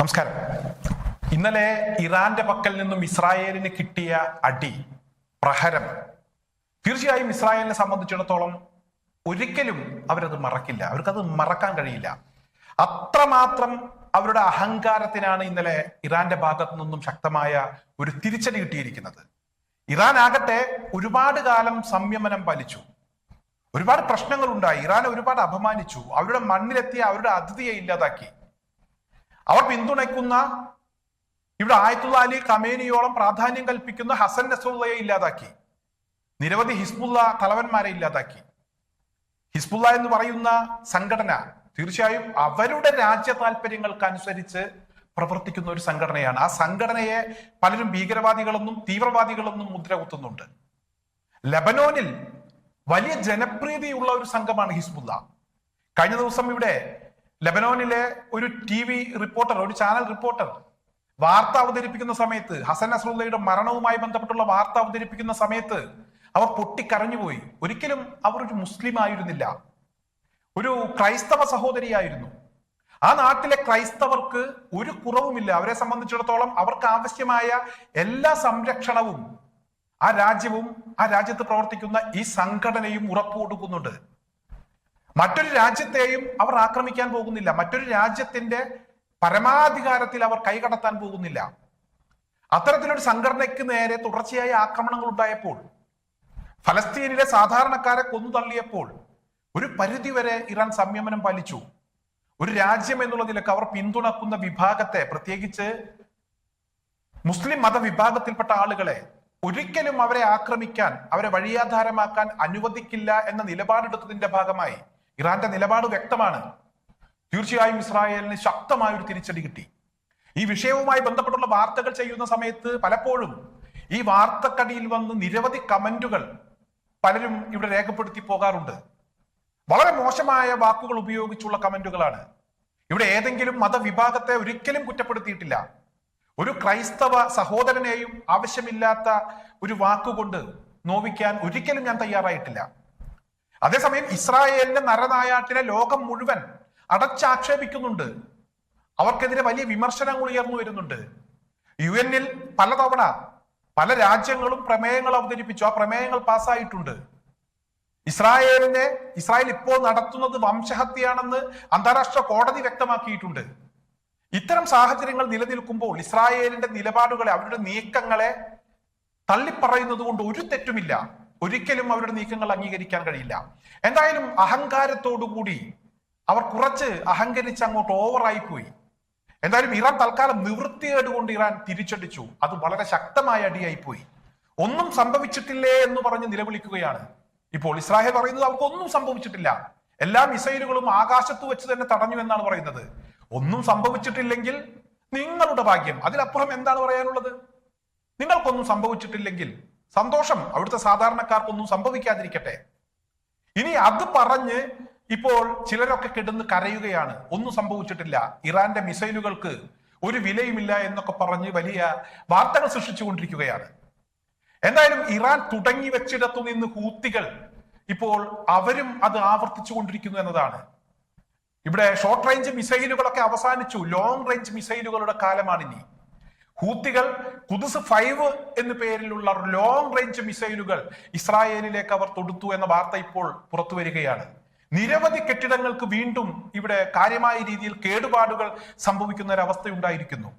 നമസ്കാരം. ഇന്നലെ ഇറാന്റെ പക്കൽ നിന്നും ഇസ്രായേലിന് കിട്ടിയ അടി പ്രഹരം തീർച്ചയായും ഇസ്രായേലിനെ സംബന്ധിച്ചിടത്തോളം ഒരിക്കലും അവരത് മറക്കില്ല. അവർക്കത് മറക്കാൻ കഴിയില്ല. അത്രമാത്രം അവരുടെ അഹങ്കാരത്തിനാണ് ഇന്നലെ ഇറാന്റെ ഭാഗത്തു നിന്നും ശക്തമായ ഒരു തിരിച്ചടി കിട്ടിയിരിക്കുന്നത്. ഇറാൻ ആകട്ടെ ഒരുപാട് കാലം സംയമനം പാലിച്ചു. ഒരുപാട് പ്രശ്നങ്ങൾ ഉണ്ടായി ഇറാനെ ഒരുപാട് അപമാനിച്ചു. അവരുടെ മണ്ണിലെത്തിയ അവരുടെ അതിഥിയെ ഇല്ലാതാക്കി. അവർ പിന്തുണയ്ക്കുന്ന ഇവിടെ ആയത്തുള്ള അലി കമേനിയോളം പ്രാധാന്യം കൽപ്പിക്കുന്ന ഹസൻ നസൂള്ളയെ ഇല്ലാതാക്കി. നിരവധി ഹിസ്ബുള്ള തലവന്മാരെ ഇല്ലാതാക്കി. ഹിസ്ബുള്ള എന്ന് പറയുന്ന സംഘടന തീർച്ചയായും അവരുടെ രാജ്യ താല്പര്യങ്ങൾക്കനുസരിച്ച് പ്രവർത്തിക്കുന്ന ഒരു സംഘടനയാണ്. ആ സംഘടനയെ പലരും ഭീകരവാദികളെന്നും തീവ്രവാദികളെന്നും മുദ്ര കുത്തുന്നുണ്ട് ലബനോനിൽ വലിയ ജനപ്രീതിയുള്ള ഒരു സംഘമാണ് ഹിസ്ബുള്ള. കഴിഞ്ഞ ദിവസം ഇവിടെ ലബനോനിലെ ഒരു ടി വി റിപ്പോർട്ടർ ഒരു ചാനൽ റിപ്പോർട്ടർ വാർത്ത അവതരിപ്പിക്കുന്ന സമയത്ത് ഹസൻ നസ്രുള്ളയുടെ മരണവുമായി ബന്ധപ്പെട്ടുള്ള വാർത്ത അവതരിപ്പിക്കുന്ന സമയത്ത് അവർ പൊട്ടിക്കരഞ്ഞുപോയി. ഒരിക്കലും അവർ ഒരു മുസ്ലിം ആയിരുന്നില്ല. ഒരു ക്രൈസ്തവ സഹോദരിയായിരുന്നു. ആ നാട്ടിലെ ക്രൈസ്തവർക്ക് ഒരു കുറവുമില്ല. അവരെ സംബന്ധിച്ചിടത്തോളം അവർക്ക് ആവശ്യമായ എല്ലാ സംരക്ഷണവും ആ രാജ്യവും ആ രാജ്യത്ത് പ്രവർത്തിക്കുന്ന ഈ സംഘടനയും ഉറപ്പു കൊടുക്കുന്നുണ്ട് മറ്റൊരു രാജ്യത്തെയും അവർ ആക്രമിക്കാൻ പോകുന്നില്ല. മറ്റൊരു രാജ്യത്തിന്റെ പരമാധികാരത്തിൽ അവർ കൈകടത്താൻ പോകുന്നില്ല. അത്തരത്തിലൊരു സംഘടനയ്ക്ക് നേരെ തുടർച്ചയായ ആക്രമണങ്ങൾ ഉണ്ടായപ്പോൾ ഫലസ്തീനിലെ സാധാരണക്കാരെ കൊന്നു തള്ളിയപ്പോൾ ഒരു പരിധിവരെ ഇറാൻ സംയമനം പാലിച്ചു. ഒരു രാജ്യം എന്നുള്ള നിലയ്ക്ക് അവർ പിന്തുണക്കുന്ന വിഭാഗത്തെ പ്രത്യേകിച്ച് മുസ്ലിം മതവിഭാഗത്തിൽപ്പെട്ട ആളുകളെ ഒരിക്കലും അവരെ ആക്രമിക്കാൻ അവരെ വഴിയാധാരമാക്കാൻ അനുവദിക്കില്ല എന്ന നിലപാടെടുത്തതിന്റെ ഭാഗമായി ഇറാന്റെ നിലപാട് വ്യക്തമാണ്. തീർച്ചയായും ഇസ്രായേലിന് ശക്തമായ ഒരു തിരിച്ചടി കിട്ടി. ഈ വിഷയവുമായി ബന്ധപ്പെട്ടുള്ള വാർത്തകൾ ചെയ്യുന്ന സമയത്ത് പലപ്പോഴും ഈ വാർത്തക്കടിയിൽ വന്ന് നിരവധി കമന്റുകൾ പലരും ഇവിടെ രേഖപ്പെടുത്തി പോകാറുണ്ട്. വളരെ മോശമായ വാക്കുകൾ ഉപയോഗിച്ചുള്ള കമന്റുകളാണ്. ഇവിടെ ഏതെങ്കിലും മതവിഭാഗത്തെ ഒരിക്കലും കുറ്റപ്പെടുത്തിയിട്ടില്ല. ഒരു ക്രൈസ്തവ സഹോദരനെയും ആവശ്യമില്ലാത്ത ഒരു വാക്കുകൊണ്ട് നോവിക്കാൻ ഒരിക്കലും ഞാൻ തയ്യാറായിട്ടില്ല. അതേസമയം ഇസ്രായേലിന്റെ നരനായാട്ടിനെ ലോകം മുഴുവൻ അടച്ചാക്ഷേപിക്കുന്നുണ്ട്. അവർക്കെതിരെ വലിയ വിമർശനങ്ങൾ ഉയർന്നു വരുന്നുണ്ട്. യു എന്നിൽ പലതവണ പല രാജ്യങ്ങളും പ്രമേയങ്ങൾ അവതരിപ്പിച്ചു. ആ പ്രമേയങ്ങൾ പാസ്സായിട്ടുണ്ട്. ഇസ്രായേലിനെ ഇസ്രായേൽ ഇപ്പോൾ നടത്തുന്നത് വംശഹത്യയാണെന്ന് അന്താരാഷ്ട്ര കോടതി വ്യക്തമാക്കിയിട്ടുണ്ട്. ഇത്തരം സാഹചര്യങ്ങൾ നിലനിൽക്കുമ്പോൾ ഇസ്രായേലിന്റെ നിലപാടുകളെ അവരുടെ നീക്കങ്ങളെ തള്ളിപ്പറയുന്നത് കൊണ്ട് ഒരു തെറ്റുമില്ല. ഒരിക്കലും അവരുടെ നീക്കങ്ങൾ അംഗീകരിക്കാൻ കഴിയില്ല. എന്തായാലും അഹങ്കാരത്തോടുകൂടി അവർ കുറച്ച് അഹങ്കരിച്ച് അങ്ങോട്ട് ഓവറായി പോയി. എന്തായാലും ഇറാൻ തൽക്കാലം നിവൃത്തികേട് കൊണ്ട് ഇറാൻ തിരിച്ചടിച്ചു. അത് വളരെ ശക്തമായ അടിയായി പോയി. ഒന്നും സംഭവിച്ചിട്ടില്ലേ എന്ന് പറഞ്ഞ് നിലവിളിക്കുകയാണ്. ഇപ്പോൾ ഇസ്രായേൽ പറയുന്നത് അവർക്ക് ഒന്നും സംഭവിച്ചിട്ടില്ല. എല്ലാ മിസൈലുകളും ആകാശത്ത് വെച്ച് തന്നെ തടഞ്ഞു എന്നാണ് പറയുന്നത്. ഒന്നും സംഭവിച്ചിട്ടില്ലെങ്കിൽ നിങ്ങളുടെ ഭാഗ്യം. അതിലപ്പുറം എന്താണ് പറയാനുള്ളത്? നിങ്ങൾക്കൊന്നും സംഭവിച്ചിട്ടില്ലെങ്കിൽ സന്തോഷം. അവിടുത്തെ സാധാരണക്കാർക്കൊന്നും സംഭവിക്കാതിരിക്കട്ടെ. ഇനി അത് പറഞ്ഞ് ഇപ്പോൾ ചിലരൊക്കെ കിടന്ന് കരയുകയാണ്. ഒന്നും സംഭവിച്ചിട്ടില്ല. ഇറാന്റെ മിസൈലുകൾക്ക് ഒരു വിലയുമില്ല എന്നൊക്കെ പറഞ്ഞ് വലിയ വാർത്തകൾ സൃഷ്ടിച്ചുകൊണ്ടിരിക്കുകയാണ്. എന്തായാലും ഇറാൻ തുടങ്ങി വെച്ചിടത്തു നിന്ന് ഹൂത്തികൾ ഇപ്പോൾ അവരും അത് ആവർത്തിച്ചു കൊണ്ടിരിക്കുന്നു എന്നതാണ്. ഇവിടെ ഷോർട്ട് റേഞ്ച് മിസൈലുകളൊക്കെ അവസാനിച്ചു. ലോങ് റേഞ്ച് മിസൈലുകളുടെ കാലമാണ് ഇനി ഹൂത്തികൾ കുതുസ് ഫൈവ് എന്ന പേരിലുള്ള ലോങ് റേഞ്ച് മിസൈലുകൾ ഇസ്രായേലിലേക്ക് അവർ തൊടുത്തു എന്ന വാർത്ത ഇപ്പോൾ പുറത്തു വരികയാണ്. നിരവധി കെട്ടിടങ്ങൾക്ക് വീണ്ടും ഇവിടെ കാര്യമായ രീതിയിൽ കേടുപാടുകൾ സംഭവിക്കുന്ന ഒരു അവസ്ഥ ഉണ്ടായിരിക്കുന്നു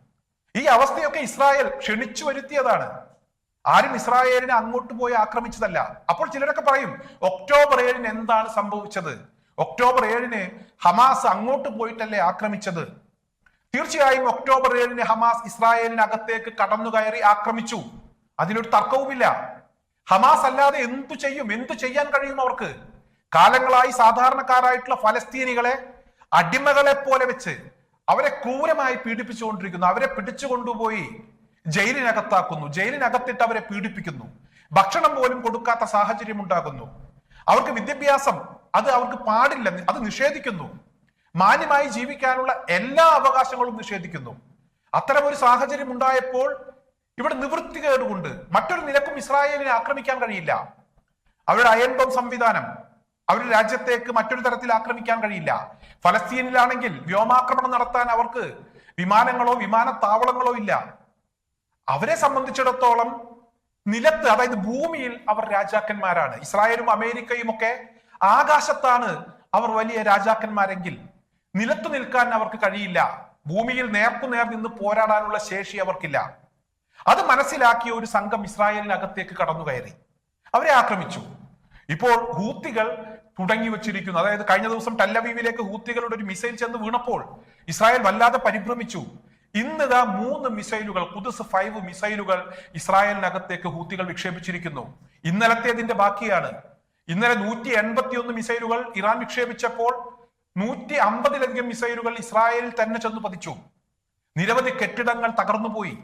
ഈ അവസ്ഥയൊക്കെ ഇസ്രായേൽ ക്ഷണിച്ചു വരുത്തിയതാണ്. ആരും ഇസ്രായേലിനെ അങ്ങോട്ട് പോയി ആക്രമിച്ചതല്ല. അപ്പോൾ ചിലരൊക്കെ പറയും ഒക്ടോബർ ഏഴിന് എന്താണ് സംഭവിച്ചത്? ഒക്ടോബർ ഏഴിന് ഹമാസ് അങ്ങോട്ട് പോയിട്ടല്ലേ ആക്രമിച്ചത്? തീർച്ചയായും ഒക്ടോബർ ഏഴിന് ഹമാസ് ഇസ്രായേലിനകത്തേക്ക് കടന്നു കയറി ആക്രമിച്ചു. അതിനൊരു തർക്കവുമില്ല. ഹമാസ് അല്ലാതെ എന്തു ചെയ്യും? എന്തു ചെയ്യാൻ കഴിയും അവർക്ക്? കാലങ്ങളായി സാധാരണക്കാരായിട്ടുള്ള ഫലസ്തീനികളെ അടിമകളെ പോലെ വെച്ച് അവരെ ക്രൂരമായി പീഡിപ്പിച്ചുകൊണ്ടിരിക്കുന്നു. അവരെ പിടിച്ചുകൊണ്ടുപോയി ജയിലിനകത്താക്കുന്നു. ജയിലിനകത്തിട്ട് അവരെ പീഡിപ്പിക്കുന്നു. ഭക്ഷണം പോലും കൊടുക്കാത്ത സാഹചര്യം ഉണ്ടാകുന്നു അവർക്ക് വിദ്യാഭ്യാസം അത് അവർക്ക് പാടില്ല. അത് നിഷേധിക്കുന്നു. മാന്യമായി ജീവിക്കാനുള്ള എല്ലാ അവകാശങ്ങളും നിഷേധിക്കുന്നു. അത്തരം ഒരു സാഹചര്യം ഉണ്ടായപ്പോൾ ഇവിടെ നിവൃത്തികേടുകൊണ്ട് മറ്റൊരു നിലക്കും ഇസ്രായേലിനെ ആക്രമിക്കാൻ കഴിയില്ല. അവരുടെ അയൻപം സംവിധാനം അവരുടെ രാജ്യത്തേക്ക് മറ്റൊരു തരത്തിൽ ആക്രമിക്കാൻ കഴിയില്ല. ഫലസ്തീനിലാണെങ്കിൽ വ്യോമാക്രമണം നടത്താൻ അവർക്ക് വിമാനങ്ങളോ വിമാനത്താവളങ്ങളോ ഇല്ല. അവരെ സംബന്ധിച്ചിടത്തോളം നിലത്ത് അതായത് ഭൂമിയിൽ അവർ രാജാക്കന്മാരാണ്. ഇസ്രായേലും അമേരിക്കയും ഒക്കെ ആകാശത്താണ് അവർ വലിയ രാജാക്കന്മാരെങ്കിൽ നിലത്തു നിൽക്കാൻ അവർക്ക് കഴിയില്ല. ഭൂമിയിൽ നേർക്കുനേർ നിന്ന് പോരാടാനുള്ള ശേഷി അവർക്കില്ല. അത് മനസ്സിലാക്കിയ ഒരു സംഘം ഇസ്രായേലിനകത്തേക്ക് കടന്നു കയറി അവരെ ആക്രമിച്ചു. ഇപ്പോൾ ഹൂത്തികൾ തുടങ്ങി വെച്ചിരിക്കുന്നു. അതായത് കഴിഞ്ഞ ദിവസം ടല്ലവീവിലേക്ക് ഹൂത്തികളുടെ ഒരു മിസൈൽ ചെന്ന് വീണപ്പോൾ ഇസ്രായേൽ വല്ലാതെ പരിഭ്രമിച്ചു. ഇന്ന് ഇതാ മൂന്ന് മിസൈലുകൾ കുതിസ് ഫൈവ് മിസൈലുകൾ ഇസ്രായേലിനകത്തേക്ക് ഹൂത്തികൾ വിക്ഷേപിച്ചിരിക്കുന്നു. ഇന്നലത്തേതിന്റെ ബാക്കിയാണ്. ഇന്നലെ നൂറ്റി എൺപത്തി ഒന്ന് മിസൈലുകൾ ഇറാൻ വിക്ഷേപിച്ചപ്പോൾ നൂറ്റി അമ്പതിലധികം മിസൈലുകൾ ഇസ്രായേലിൽ തന്നെ ചെന്ന് പതിച്ചു. നിരവധി കെട്ടിടങ്ങൾ തകർന്നുപോയി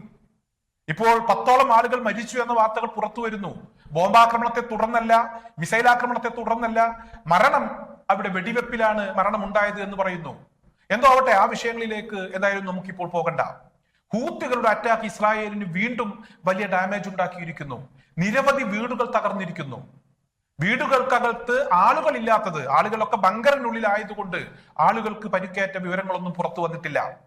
ഇപ്പോൾ പത്തോളം ആളുകൾ മരിച്ചു എന്ന വാർത്തകൾ പുറത്തു വരുന്നു. ബോംബാക്രമണത്തെ തുടർന്നല്ല മിസൈൽ ആക്രമണത്തെ തുടർന്നല്ല മരണം അവിടെ വെടിവെപ്പിലാണ് മരണം ഉണ്ടായത് എന്ന് പറയുന്നു. എന്തോ ആവട്ടെ ആ വിഷയങ്ങളിലേക്ക് എന്തായാലും നമുക്കിപ്പോൾ പോകണ്ട. ഹൂത്തുകളുടെ അറ്റാക്ക് ഇസ്രായേലിന് വീണ്ടും വലിയ ഡാമേജ് ഉണ്ടാക്കിയിരിക്കുന്നു. നിരവധി വീടുകൾ തകർന്നിരിക്കുന്നു. വീടുകൾക്കകത്ത് ആളുകളില്ലാത്തത് ആളുകളൊക്കെ ബങ്കറിനുള്ളിൽ ആയതുകൊണ്ട് ആളുകൾക്ക് പരിക്കേറ്റ വിവരങ്ങളൊന്നും പുറത്തു വന്നിട്ടില്ല.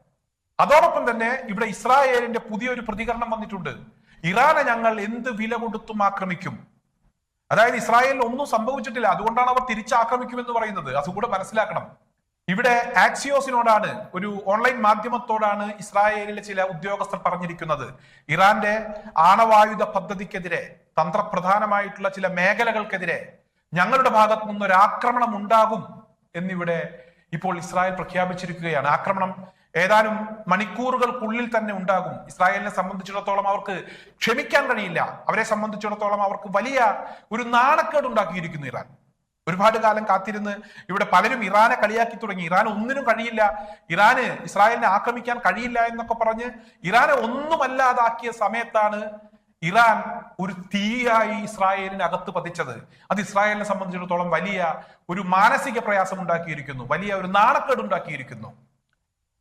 അതോടൊപ്പം തന്നെ ഇവിടെ ഇസ്രായേലിന്റെ പുതിയൊരു പ്രതികരണം വന്നിട്ടുണ്ട്. ഇറാനെ ഞങ്ങൾ എന്ത് വില കൊടുത്തും ആക്രമിക്കും. അതായത് ഇസ്രായേലിന് ഒന്നും സംഭവിച്ചിട്ടില്ല. അതുകൊണ്ടാണ് അവർ തിരിച്ചാക്രമിക്കുമെന്ന് പറയുന്നത്. അതുകൂടെ മനസ്സിലാക്കണം. ഇവിടെ ആക്സിയോസിനോടാണ് ഒരു ഓൺലൈൻ മാധ്യമത്തോടാണ് ഇസ്രായേലിലെ ചില ഉദ്യോഗസ്ഥർ പറഞ്ഞിരിക്കുന്നത്. ഇറാന്റെ ആണവായുധ പദ്ധതിക്കെതിരെ തന്ത്രപ്രധാനമായിട്ടുള്ള ചില മേഖലകൾക്കെതിരെ ഞങ്ങളുടെ ഭാഗത്തു നിന്നൊരു ആക്രമണം ഉണ്ടാകും എന്നിവിടെ ഇപ്പോൾ ഇസ്രായേൽ പ്രഖ്യാപിച്ചിരിക്കുകയാണ്. ആക്രമണം ഏതാനും മണിക്കൂറുകൾക്കുള്ളിൽ തന്നെ ഉണ്ടാകും. ഇസ്രായേലിനെ സംബന്ധിച്ചിടത്തോളം അവർക്ക് ക്ഷമിക്കാൻ കഴിയില്ല. അവരെ സംബന്ധിച്ചിടത്തോളം അവർക്ക് വലിയ ഒരു നാണക്കേട് ഉണ്ടാക്കിയിരിക്കുന്നു ഇറാൻ. ഒരുപാട് കാലം കാത്തിരുന്ന് ഇവിടെ പലരും ഇറാനെ കളിയാക്കി തുടങ്ങി. ഇറാൻ ഒന്നിനും കഴിയില്ല. ഇറാന് ഇസ്രായേലിനെ ആക്രമിക്കാൻ കഴിയില്ല എന്നൊക്കെ പറഞ്ഞ് ഇറാനെ ഒന്നുമല്ലാതാക്കിയ സമയത്താണ് ഇറാൻ ഒരു തീയായി ഇസ്രായേലിന് അകത്ത് പതിച്ചത്. അത് ഇസ്രായേലിനെ സംബന്ധിച്ചിടത്തോളം വലിയ ഒരു മാനസിക പ്രയാസം ഉണ്ടാക്കിയിരിക്കുന്നു. വലിയ ഒരു നാണക്കേട് ഉണ്ടാക്കിയിരിക്കുന്നു.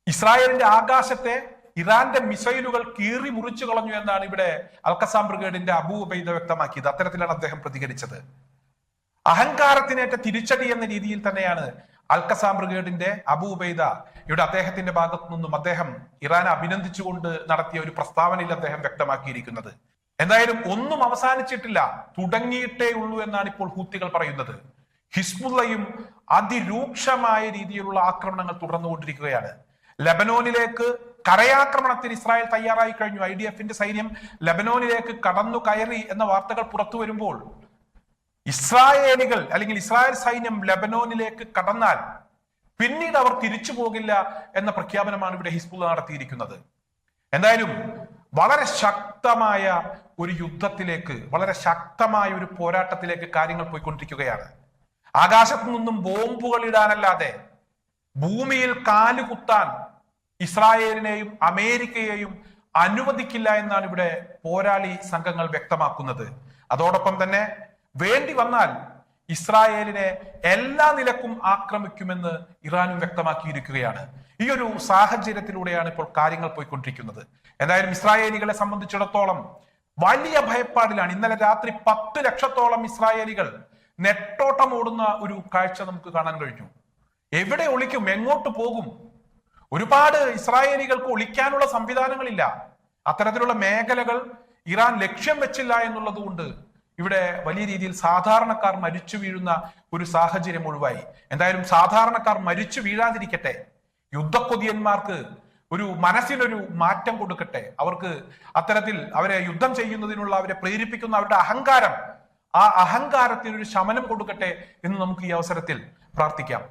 ഇസ്രായേലിന്റെ ആകാശത്തെ ഇറാന്റെ മിസൈലുകൾ കീറി മുറിച്ചു കളഞ്ഞു എന്നാണ് ഇവിടെ അൽക്കസാം ബ്രിഗേഡിന്റെ അബൂബൈദ വ്യക്തമാക്കിയത്. അത്തരത്തിലാണ് അദ്ദേഹം പ്രതികരിച്ചത്. അഹങ്കാരത്തിനേറ്റ തിരിച്ചടി എന്ന രീതിയിൽ തന്നെയാണ് അൽക്കസാം ബ്രിഗേഡിന്റെ അബൂബൈദ ഇവിടെ അദ്ദേഹത്തിന്റെ ഭാഗത്തു നിന്നും അദ്ദേഹം ഇറാനെ അഭിനന്ദിച്ചുകൊണ്ട് നടത്തിയ ഒരു പ്രസ്താവനയിൽ അദ്ദേഹം വ്യക്തമാക്കിയിരിക്കുന്നത്. എന്തായാലും ഒന്നും അവസാനിച്ചിട്ടില്ല. തുടങ്ങിയിട്ടേ ഉള്ളൂ എന്നാണ് ഇപ്പോൾ ഹൂത്തികൾ പറയുന്നത്. ഹിസ്ബുള്ളയും അതിരൂക്ഷമായ രീതിയിലുള്ള ആക്രമണങ്ങൾ തുടർന്നുകൊണ്ടിരിക്കുകയാണ്. ലബനോനിലേക്ക് കരയാക്രമണത്തിന് ഇസ്രായേൽ തയ്യാറായി കഴിഞ്ഞു. ഐ ഡി എഫിന്റെ സൈന്യം ലബനോനിലേക്ക് കടന്നു കയറി എന്ന വാർത്തകൾ പുറത്തു വരുമ്പോൾ ഇസ്രായേലികൾ അല്ലെങ്കിൽ ഇസ്രായേൽ സൈന്യം ലബനോനിലേക്ക് കടന്നാൽ പിന്നീട് അവർ തിരിച്ചു പോകില്ല എന്ന പ്രഖ്യാപനമാണ് ഇവിടെ ഹിസ്ബുള്ള നടത്തിയിരിക്കുന്നത്. എന്തായാലും വളരെ ശക്തമായ ഒരു യുദ്ധത്തിലേക്ക് വളരെ ശക്തമായ ഒരു പോരാട്ടത്തിലേക്ക് കാര്യങ്ങൾ പോയിക്കൊണ്ടിരിക്കുകയാണ്. ആകാശത്തു നിന്നും ബോംബുകൾ ഇടാനല്ലാതെ ഭൂമിയിൽ കാലുകുത്താൻ ഇസ്രായേലിനെയും അമേരിക്കയെയും അനുവദിക്കില്ല എന്നാണ് ഇവിടെ പോരാളി സംഘങ്ങൾ വ്യക്തമാക്കുന്നത്. അതോടൊപ്പം തന്നെ വേണ്ടി വന്നാൽ ഇസ്രായേലിനെ എല്ലാ നിലക്കും ആക്രമിക്കുമെന്ന് ഇറാനും വ്യക്തമാക്കിയിരിക്കുകയാണ്. ഈ ഒരു സാഹചര്യത്തിലൂടെയാണ് ഇപ്പോൾ കാര്യങ്ങൾ പോയിക്കൊണ്ടിരിക്കുന്നത്. എന്തായാലും ഇസ്രായേലികളെ സംബന്ധിച്ചിടത്തോളം വലിയ ഭയപ്പാടിലാണ്. ഇന്നലെ രാത്രി പത്ത് ലക്ഷത്തോളം ഇസ്രായേലികൾ നെട്ടോട്ടം ഓടുന്ന ഒരു കാഴ്ച നമുക്ക് കാണാൻ കഴിഞ്ഞു. എവിടെ ഒളിക്കും എങ്ങോട്ട് പോകും? ഒരുപാട് ഇസ്രായേലികൾക്ക് ഒളിക്കാനുള്ള സംവിധാനങ്ങളില്ല. അത്തരത്തിലുള്ള മേഖലകൾ ഇറാൻ ലക്ഷ്യം വെച്ചില്ല എന്നുള്ളത് കൊണ്ട് ഇവിടെ വലിയ രീതിയിൽ സാധാരണക്കാർ മരിച്ചു വീഴുന്ന ഒരു സാഹചര്യം ഒഴിവായി. എന്തായാലും സാധാരണക്കാർ മരിച്ചു വീഴാതിരിക്കട്ടെ. യുദ്ധക്കൊതിയന്മാർക്ക് ഒരു മനസ്സിനൊരു മാറ്റം കൊടുക്കട്ടെ. അവർക്ക് അത്തരത്തിൽ അവരെ യുദ്ധം ചെയ്യുന്നതിനുള്ള അവരെ പ്രേരിപ്പിക്കുന്ന അവരുടെ അഹങ്കാരം ആ അഹങ്കാരത്തിനൊരു ശമനം കൊടുക്കട്ടെ എന്ന് നമുക്ക് ഈ അവസരത്തിൽ പ്രാർത്ഥിക്കാം.